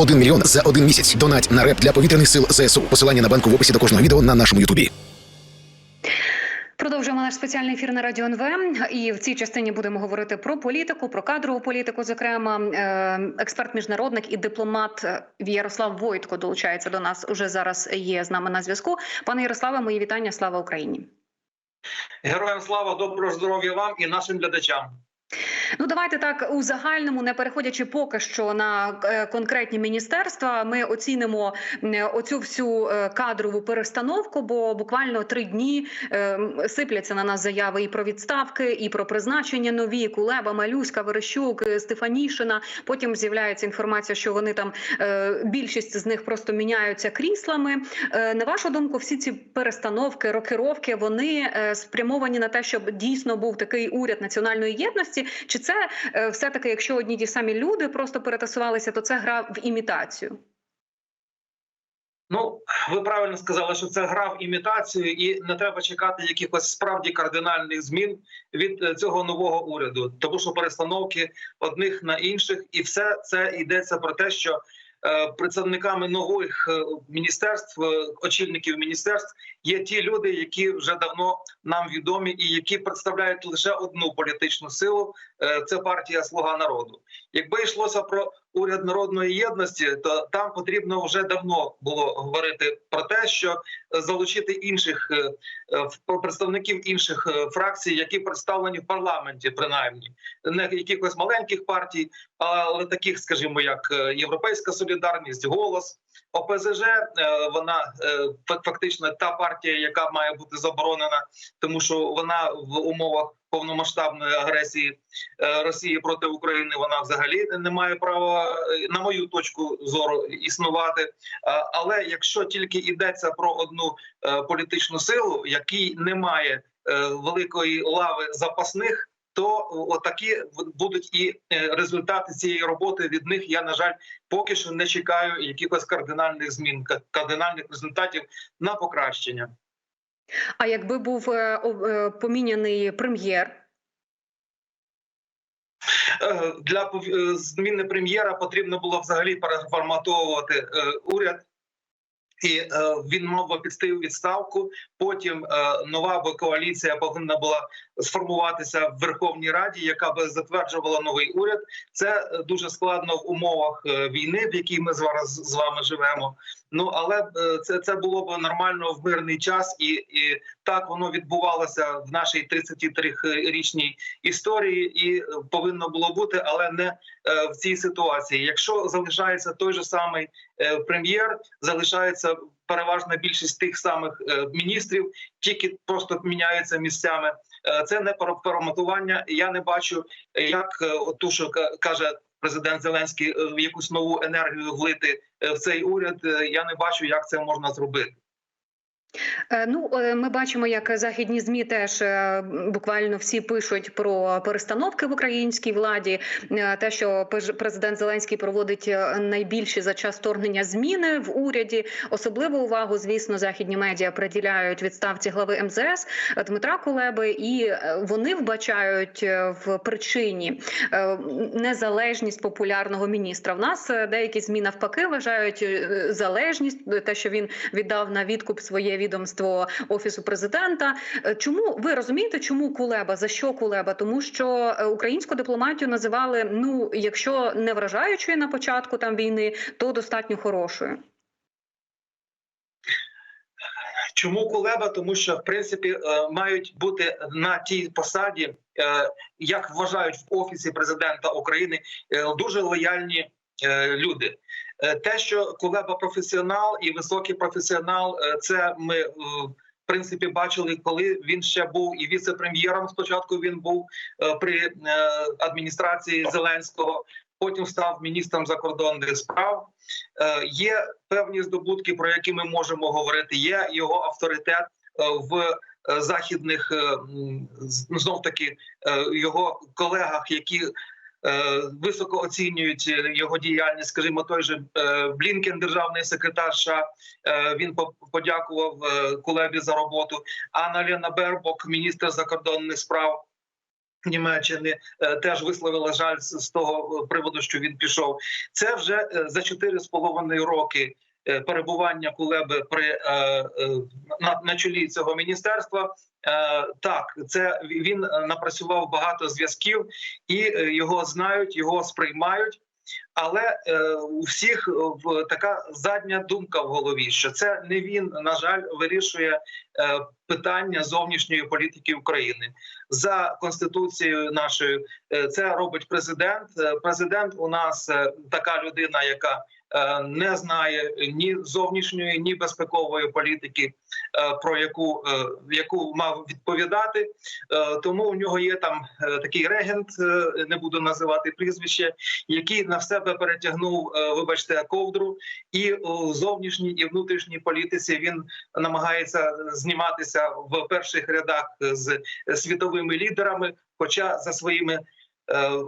1 мільйон за один місяць. Донать на реп для повітряних сил ЗСУ. Посилання на банку в описі до кожного відео на нашому Ютубі. Продовжуємо наш спеціальний ефір на радіо НВ. І в цій частині будемо говорити про політику, про кадрову політику. Зокрема, Е, експерт, міжнародник і дипломат Ярослав Войтко долучається до нас. Уже зараз є з нами на зв'язку. Пане Ярославе, мої вітання. Слава Україні. Героям слава, доброго здоров'я вам і нашим глядачам. Ну давайте так у загальному, не переходячи поки що на е, конкретні міністерства, ми оцінимо оцю всю е, кадрову перестановку. Бо буквально три дні е, сипляться на нас заяви і про відставки, і про призначення нові Кулеба, Малюська, Верещук, Стефанішина. Потім з'являється інформація, що вони там більшість з них просто міняються кріслами. На вашу думку, всі ці перестановки, рокировки, вони спрямовані на те, щоб дійсно був такий уряд національної єдності. Чи це е, все таки, якщо одні ті самі люди просто перетасувалися, то це гра в імітацію? Ну ви правильно сказали, що це гра в імітацію, і не треба чекати якихось справді кардинальних змін від е, цього нового уряду, тому що перестановки одних на інших, і все це йдеться про те, що представниками нових е, міністерств, е, очільників міністерств є ті люди, які вже давно нам відомі, і які представляють лише одну політичну силу е, це партія Слуга народу. Якби йшлося про уряд народної єдності, то там потрібно вже давно було говорити про те, що е, залучити інших е, е, представників інших фракцій, які представлені в парламенті, принаймні не якихось маленьких партій, але таких, скажімо, як Європейська Солідарність, голос. ОПЗЖ вона фактично та партія, яка має бути заборонена, тому що вона в умовах повномасштабної агресії е, Росії проти України вона взагалі не має права, е, на мою точку зору, існувати. Е, Але якщо тільки йдеться про одну політичну силу, якій немає великої лави запасних. То отакі будуть і результати цієї роботи від них. Я на жаль поки що не чекаю якихось кардинальних змін, кардинальних результатів на покращення. А якби був е, е, поміняний прем'єр, Е, Для зміни прем'єра потрібно було взагалі переформатовувати уряд. І він мав би піти відставку. Потім нова коаліція повинна була сформуватися в Верховній Раді, яка би затверджувала новий уряд. Це е, дуже складно в умовах е, війни, в якій ми зараз з вами живемо. Ну але е, це, це було б нормально в мирний час, і, і так воно відбувалося в нашій 33-річній історії, і повинно було бути, але не в цій ситуації. Якщо залишається той же самий прем'єр, залишається переважна більшість тих самих міністрів, тільки просто міняються місцями. Е, Це не переформатування. Я не бачу, як е, ту, що каже президент Зеленський, е, якусь нову енергію влити в цей уряд. Я не бачу, як це можна зробити. Е, Ну, е, ми бачимо, як західні змі теж е, буквально всі пишуть про перестановки в українській владі. Те, що президент Зеленський проводить найбільші за час вторгнення зміни в уряді. Особливу увагу, звісно, західні медіа приділяють відставці глави МЗС Дмитра Кулеби, і вони вбачають в причині незалежність популярного міністра. В нас деякі змі навпаки вважають залежність, те, що він віддав на відкуп своє відомство офісу президента. Е, Чому ви розумієте, чому Кулеба? За що Кулеба? Тому що е, українську дипломатію називали ну, якщо не вражаючою на початку там війни, то достатньо хорошою. Чому Кулеба? Тому що в принципі е, мають бути на тій посаді, як вважають в офісі президента України, дуже лояльні люди. Е, Те, що Кулеба професіонал і високий професіонал, е, це ми е, в принципі бачили, коли він ще був і віце-прем'єром. Спочатку він був при адміністрації Зеленського. Потім став міністром закордонних справ. Є певні здобутки, про які ми можемо говорити. Є його авторитет в західних знов таки його колегах, які високо оцінюють е, його діяльність. Скажімо, той же е, Блінкен, державний секретар США, е, він по- подякував е, Кулебі за роботу. Анна Лена Бербок, міністр закордонних справ. Німеччини е, теж висловила жаль з того е, приводу, що він пішов. Це вже е, за 4,5 роки е, перебування Кулеби при е, е, на, на чолі цього міністерства. Е, Так, це він е, напрацював багато зв'язків, і е, його знають, його сприймають. Але е, у всіх е, така задня думка в голові, що це не він, на жаль, вирішує е, питання зовнішньої політики України за конституцією нашою. е, Це робить президент. Е, Президент у нас е, така людина, яка е, не знає ні зовнішньої, ні безпекової політики, е, про яку, е, яку мав відповідати. Е, Тому у нього є там е, такий регент, е, не буду називати прізвище, який на себе перетягнув, е, вибачте, ковдру, і у зовнішній і внутрішній політиці він намагається зніматися в перших рядах з світовими лідерами. Хоча за своїми е,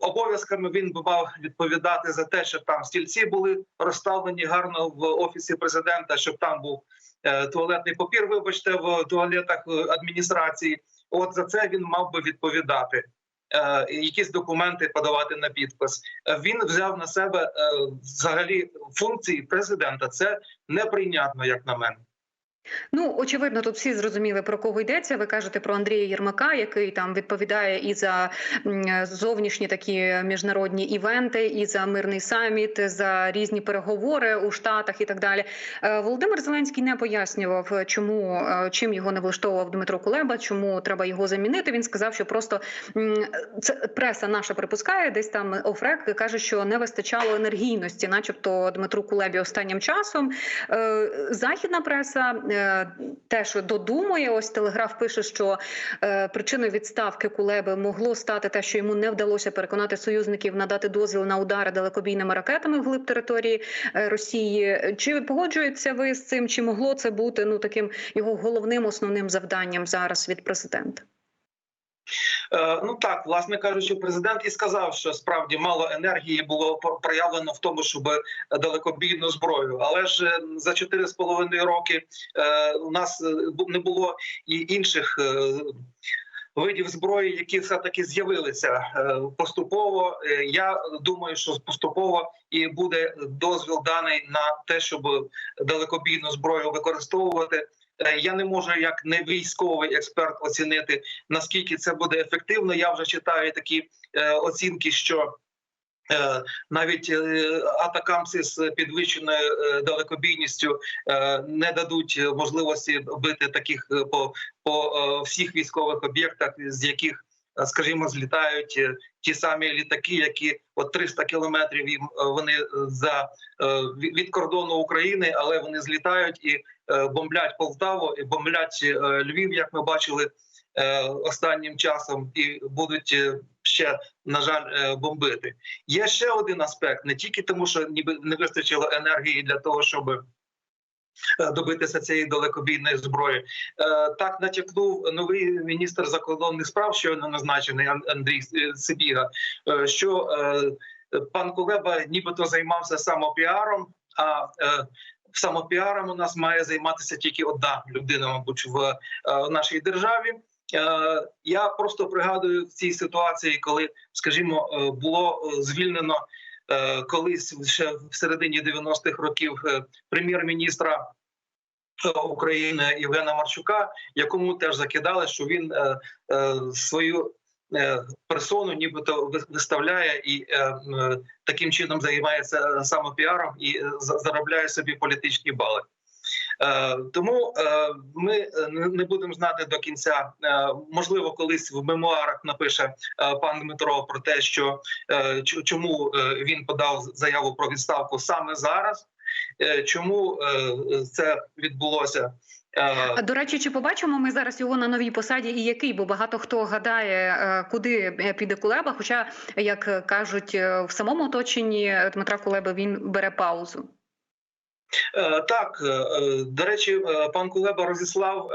обов'язками він би мав відповідати за те, щоб там стільці були розставлені гарно в офісі президента, щоб там був е, туалетний папір. Вибачте, в туалетах е, адміністрації. От за це він мав би відповідати. е, Якісь документи подавати на підпис. Е, Він взяв на себе е, взагалі функції президента. Це неприйнятно, як на мене. Ну очевидно, тут всі зрозуміли про кого йдеться. Ви кажете про Андрія Єрмака, який там відповідає і за зовнішні такі міжнародні івенти, і за мирний саміт, за різні переговори у Штатах і так далі. Е, Володимир Зеленський не пояснював, чому е, чим його не влаштовував Дмитро Кулеба, чому треба його замінити. Він сказав, що просто це преса наша припускає, десь там офрек каже, що не вистачало енергійності, начебто Дмитру Кулебі останнім часом. Е, Західна преса теж додумує. Ось телеграф пише, що е, причиною відставки Кулеби могло стати те, що йому не вдалося переконати союзників надати дозвіл на удари далекобійними ракетами вглиб території е, Росії. Чи погоджуєтеся ви з цим? Чи могло це бути ну таким його головним основним завданням зараз від президента? Е, Ну так, власне кажучи, президент і сказав, що справді мало енергії було проявлено в тому, щоб далекобійну зброю. Але ж е, за 4,5 роки е, у нас не було і інших. Видів зброї, які все таки з'явилися поступово. Я думаю, що поступово і буде дозвіл даний на те, щоб далекобійну зброю використовувати. Е, Я не можу як не військовий експерт оцінити наскільки це буде ефективно. Я вже читаю такі е, оцінки, що е, навіть атакамці з підвищеною далекобійністю не дадуть можливості бити таких по, по всіх військових об'єктах, з яких Скажімо, злітають е, ті самі літаки, які от 300 кілометрів їм е, вони е, за е, від кордону України, але вони злітають і е, бомблять Полтаву, і бомблять е, Львів, як ми бачили е, останнім часом, і будуть е, ще на жаль е, бомбити. Є ще один аспект: не тільки тому, що ніби не вистачило енергії для того, щоб е, добитися цієї далекобійної зброї. Е, Так натякнув новий міністр закордонних справ, щойно назначений Андрій Сибіга, е, що е, пан Кулеба нібито займався самопіаром. А е, самопіаром у нас має займатися тільки одна людина, мабуть, в е, нашій державі. Е, Я просто пригадую в цій ситуації, коли, скажімо, е, було е, звільнено е, колись ще в середині 90-х років е, прем'єр-міністра е, України Євгена Марчука, якому теж закидали, що він е, е, свою е, персону нібито ви- виставляє і е, таким чином займається самопіаром і е, за- заробляє собі політичні бали. Е, Тому е, ми е, не будемо знати до кінця. Можливо, колись в мемуарах напише пан Дмитро про те, що чому він подав заяву про відставку саме зараз. Чому це відбулося? До речі, чи побачимо ми зараз його на новій посаді і який? Бо багато хто гадає, куди піде Кулеба. Хоча, як кажуть, в самому оточенні Дмитра Кулеби він бере паузу. Е, Так, е, е, до речі, пан Кулеба розіслав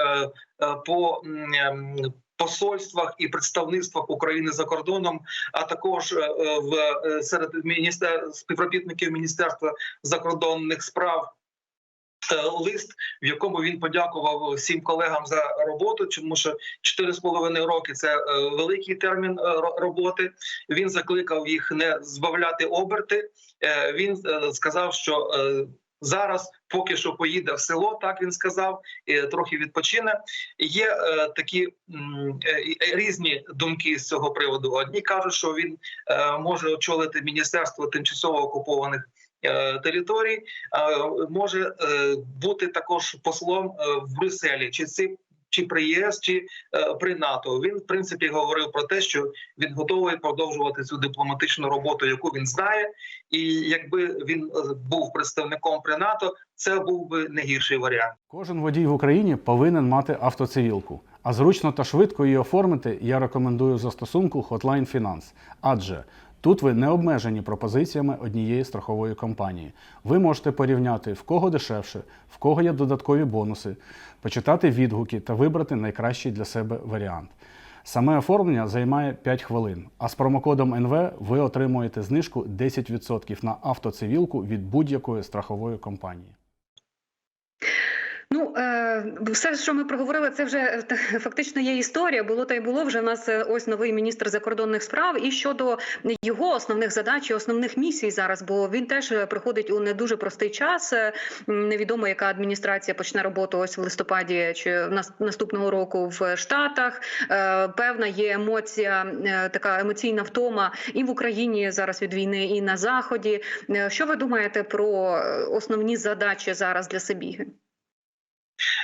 по ем, посольствах і представництвах України за кордоном, а також в серед міністер співробітників Міністерства закордонних справ. лист, в якому він подякував всім колегам за роботу, тому що 4,5 роки це великий термін роботи. Він закликав їх не збавляти оберти. Він сказав, що зараз поки що поїде в село, так він сказав, і трохи відпочине. Є е, такі е, різні думки з цього приводу. Одні кажуть, що він е, може очолити міністерство тимчасово окупованих. е, Територій е, може е, бути також послом е, в Брюсселі, чи це чи при ЄС, чи е, при НАТО. Він в принципі говорив про те, що він готовий продовжувати цю дипломатичну роботу, яку він знає. І якби він е, був представником при НАТО, це був би не гірший варіант. Кожен водій в Україні повинен мати автоцивілку. А зручно та швидко її оформити я рекомендую застосунку Hotline Finance. Адже тут ви не обмежені пропозиціями однієї страхової компанії. Ви можете порівняти в кого дешевше, в кого є додаткові бонуси, почитати відгуки та вибрати найкращий для себе варіант. Саме оформлення займає 5 хвилин, а з промокодом НВ ви отримуєте знижку 10% на автоцивілку від будь-якої страхової компанії. Ну е, все, що ми проговорили, це вже фактично є історія. Було та й було. Вже в нас е, ось новий міністр закордонних справ. І щодо його основних задач і основних місій зараз, бо він теж приходить у не дуже простий час. Е, Невідомо, яка адміністрація почне роботу ось в листопаді чи наступного року в Штатах. Певна є емоція, така емоційна втома і в Україні зараз від війни, і на заході. Що ви думаєте про основні задачі зараз для Сибіги?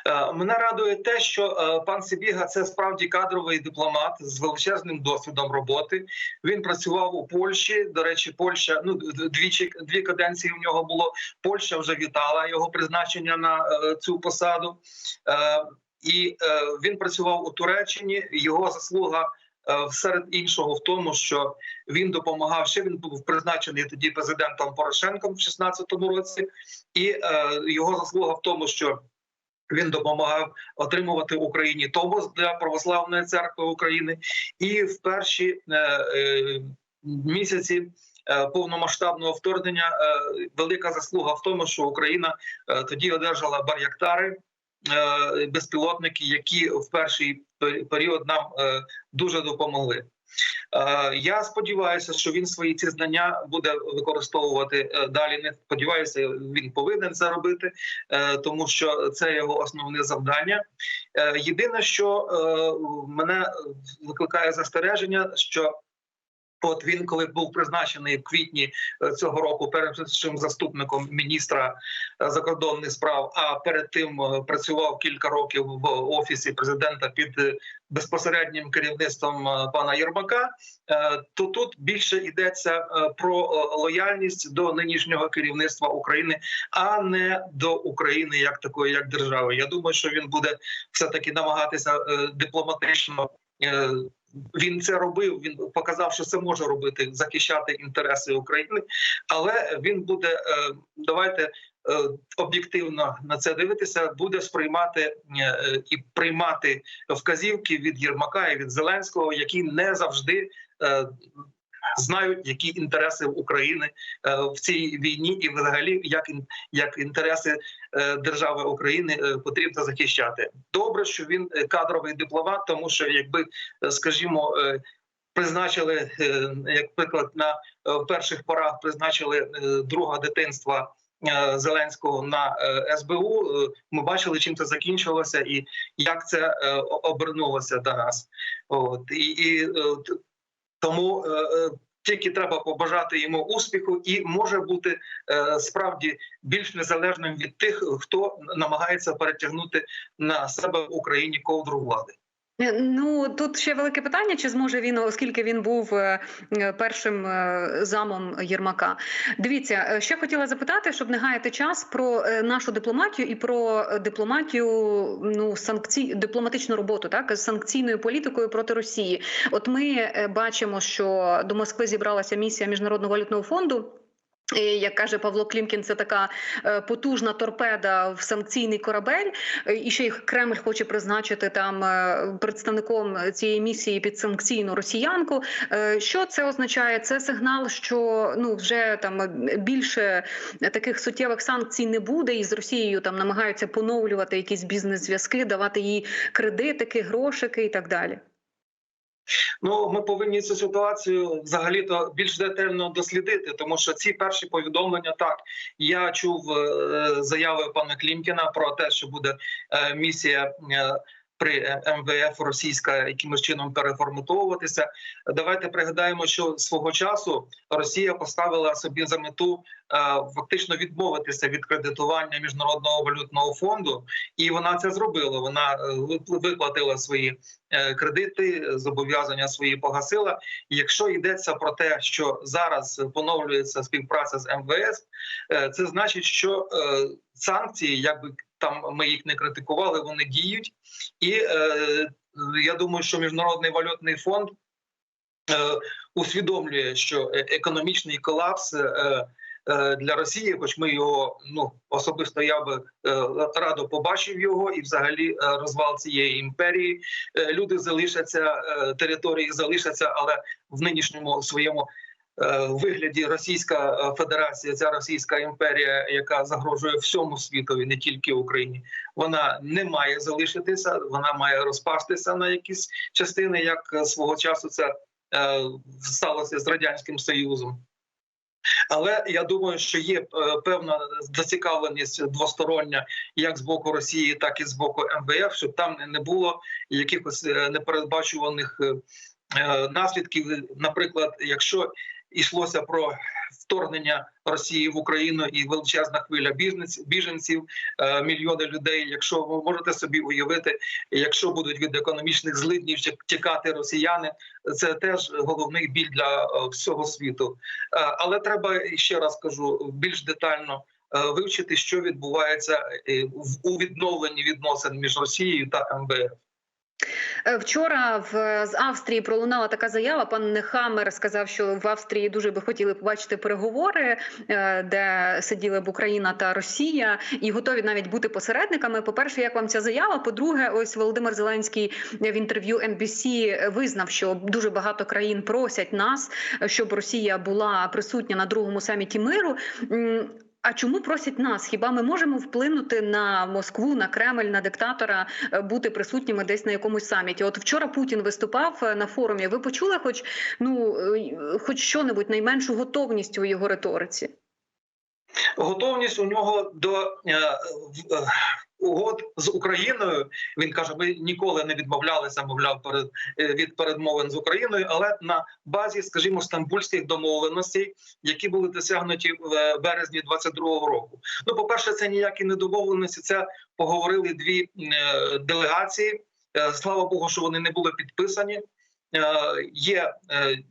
Е, Мене радує те, що е, пан Сибіга це справді кадровий дипломат з величезним досвідом роботи. Він працював у Польщі. До речі, Польща ну двічі дві каденції в нього було. Польща вже вітала його призначення на е, цю посаду, і він працював у Туреччині. Його заслуга. Серед іншого в тому, що він допомагав ще він був призначений тоді президентом Порошенком в 16-му році, і його заслуга в тому, що він допомагав отримувати Україні тобос для православної церкви України, і в перші е, е, місяці е, повномасштабного вторгнення велика заслуга в тому, що Україна тоді одержала бар'яктари. Безпілотники, які в перший період нам дуже допомогли. Е, Я сподіваюся, що він свої ці знання буде використовувати е, далі. Не сподіваюся, він повинен це робити, е, тому що це його основне завдання. Єдине, що мене викликає застереження, що От він, коли був призначений в квітні е, цього року першим заступником міністра е, закордонних справ, а перед тим е, працював кілька років в офісі президента під безпосереднім керівництвом пана Єрмака, то тут більше йдеться про лояльність до нинішнього керівництва України, а не до України як такої, як держави. Я думаю, що він буде все таки намагатися дипломатично. Він це робив. Він показав, що це може робити, захищати інтереси України, але він буде е, давайте е, об'єктивно на це дивитися, буде сприймати е, і приймати вказівки від Єрмака і від Зеленського, які не завжди. Знають, які інтереси України в цій війні, і взагалі як інтереси держави України е, потрібно захищати. Добре, що він е, кадровий дипломат, тому що якби е, скажімо, е, призначили, е, як приклад, на е, перших порах призначили е, друга дитинства. е, Зеленського на е, СБУ е, ми бачили, чим це закінчилося, і як це е, обернулося до нас. От і, і е, тому е, е, тільки треба побажати йому успіху, і може бути е, справді більш незалежним від тих, хто намагається перетягнути на себе в Україні ковдру влади. Е, Ну тут ще велике питання: чи зможе він, оскільки він був е, е, першим замом Єрмака? Дивіться, ще хотіла запитати, щоб не гаяти час про нашу дипломатію і про дипломатію, ну санкцій, дипломатичну роботу, так з санкційною політикою проти Росії. От ми бачимо, що до Москви зібралася місія міжнародного валютного фонду. І, як каже Павло Клімкін, це така е, потужна торпеда в санкційний корабель. Е, І ще їх Кремль хоче призначити там е, представником цієї місії під санкційну росіянку. Що це означає? Це сигнал, що ну вже там більше таких суттєвих санкцій не буде, і з Росією там намагаються поновлювати якісь бізнес-зв'язки, давати їй кредитики, грошики і так далі. Ну, ми повинні цю ситуацію взагалі то більш детально дослідити, тому що ці перші повідомлення так я чув е, заяви пана Клімкіна про те, що буде е, місія. Е, При МВФ російська якимось чином переформатовуватися. Давайте пригадаємо, що свого часу Росія поставила собі за мету е, фактично відмовитися від кредитування міжнародного валютного фонду, і вона це зробила. Вона е, виплатила свої е, кредити, зобов'язання свої погасила. Якщо йдеться про те, що зараз поновлюється співпраця з МВС, е, це значить, що е, санкції, якби там ми їх не критикували, вони діють. І е, я думаю, що міжнародний валютний фонд е, усвідомлює, що е- економічний колапс. Е, е, для Росії, хоч ми його ну особисто я би е, радо побачив його, і взагалі розвал цієї імперії. Люди залишаться, території залишаться, але в нинішньому своєму е, вигляді Російська е, Федерація, ця Російська імперія, яка загрожує всьому світові, не тільки Україні, вона не має залишитися, вона має розпастися на якісь частини, як е, свого часу це сталося з радянським союзом. Але я думаю, що є певна зацікавленість двостороння, як з боку Росії, так і з боку МВФ, щоб там не було якихось непередбачуваних наслідків. Наприклад, якщо йшлося про вторгнення Росії в Україну і величезна хвиля біженців, е, мільйони людей. Якщо ви можете собі уявити, якщо будуть від економічних злиднів тік- тікати росіяни, це теж головний біль для е, всього світу. Е, Але треба ще раз кажу більш детально. Вивчити, що відбувається у відновленні відносин між Росією та МВФ. Е, Вчора в з Австрії пролунала така заява. Пан Хаммер сказав, що в Австрії дуже би хотіли побачити переговори, е, де сиділи б Україна та Росія, і готові навіть бути посередниками. По перше, як вам ця заява? По-друге, ось Володимир Зеленський в інтерв'ю NBC визнав, що дуже багато країн просять нас, щоб Росія була присутня на другому саміті миру. А чому просять нас? Хіба ми можемо вплинути на Москву, на Кремль, на диктатора, е, бути присутніми десь на якомусь саміті? От вчора Путін виступав е, на форумі. Ви почули, хоч ну е, хоч що-небудь найменшу готовність у його риториці? готовність у нього до угод з Україною. Він каже: ми ніколи не відмовлялися, мовляв, перед е, від передмовин з Україною, але на базі, скажімо, стамбульських домовленостей, які були досягнуті в е, березні 22-го року. Ну, по перше, це ніякі не домовленості. Це поговорили дві е, делегації. Слава Богу, що вони не були підписані. Є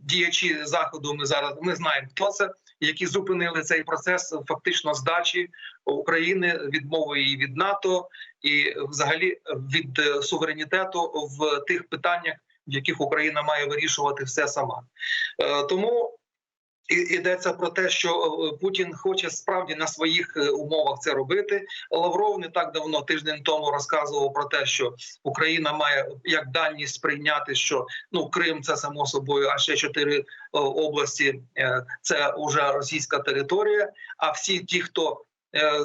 діячі заходу. Ми зараз ми знаємо, хто це які зупинили цей процес фактично здачі України, відмови її від НАТО і взагалі від е, суверенітету в тих питаннях, в яких Україна має вирішувати все сама. Е, Тому йдеться про те, що е, Путін хоче справді на своїх е, умовах це робити. Лавров не так давно тиждень тому розказував про те, що Україна має як дальність сприйняти, що ну Крим це само собою, а ще чотири е, області це вже російська територія. А всі ті, хто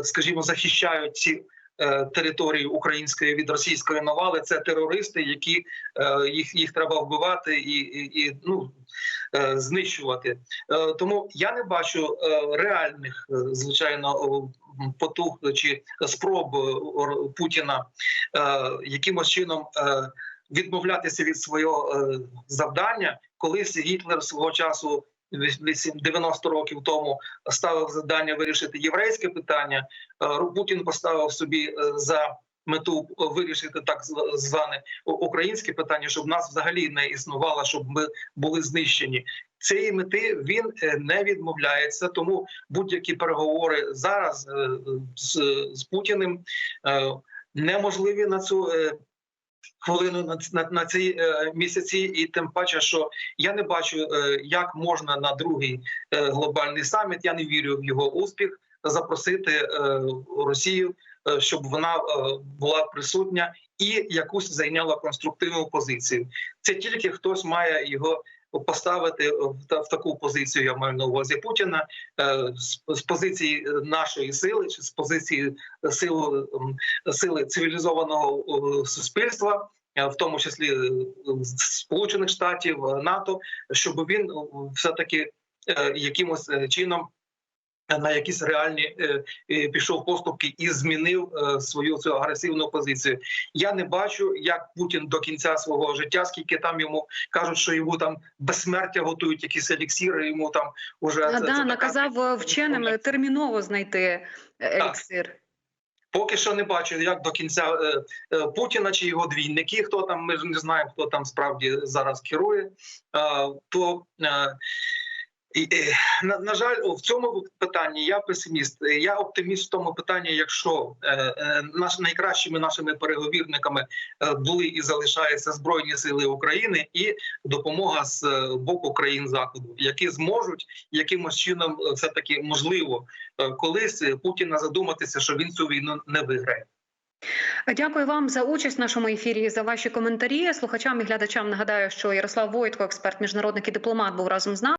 скажімо, захищають ці. Е, Території української від російської навали це терористи, які е, їх їх треба вбивати і, і, і ну е, знищувати. Тому я не бачу реальних, звичайно, потуг чи спроб Путіна якимось чином відмовлятися від свого завдання. Колись Гітлер свого часу. Віс- вісім- 90 років тому ставив завдання вирішити єврейське питання. Е, Путін поставив собі е, за мету вирішити так зване українське питання, щоб нас взагалі не існувало, щоб ми були знищені. Цієї мети він е, не відмовляється, тому будь-які переговори зараз е, з, з Путіним е, неможливі на цю е, хвилину на, на, на ці е, місяці, і тим паче, що я не бачу, е, як можна на другий е, глобальний саміт. Я не вірю в його успіх. Запросити е, Росію, е, щоб вона е, була присутня і якусь зайняла конструктивну позицію. Це тільки хтось має його поставити в, в таку позицію. Я маю на увазі Путіна е, з, позиції нашої сили чи з позиції сили, сили цивілізованого суспільства. е, В тому числі е, Сполучених Штатів НАТО, щоб він все таки якимось чином на якісь реальні е, е, пішов поступки і змінив е, свою цю агресивну позицію. Я не бачу, як Путін до кінця свого життя, скільки там йому кажуть, що йому там безсмертя готують якісь еліксіри. Йому там уже А, це- да, це наказав е, вченим терміново знайти еліксир. Поки що не бачу, як до кінця е, е, Путіна чи його двійники, хто там, ми ж не знаємо, хто там справді зараз керує. Е, то е, е, на, на жаль, в цьому питанні я песиміст. Я оптиміст в тому питанні, якщо е, е, наш найкращими нашими переговірниками е, були і залишаються збройні сили України і допомога з боку країн заходу, які зможуть якимось чином, все таки можливо, колись Путіна задуматися, що він цю війну не виграє. Дякую вам за участь в нашому ефірі за ваші коментарі. Слухачам і глядачам нагадаю, що Ярослав Войтко, експерт, міжнародник і дипломат, був разом з нами.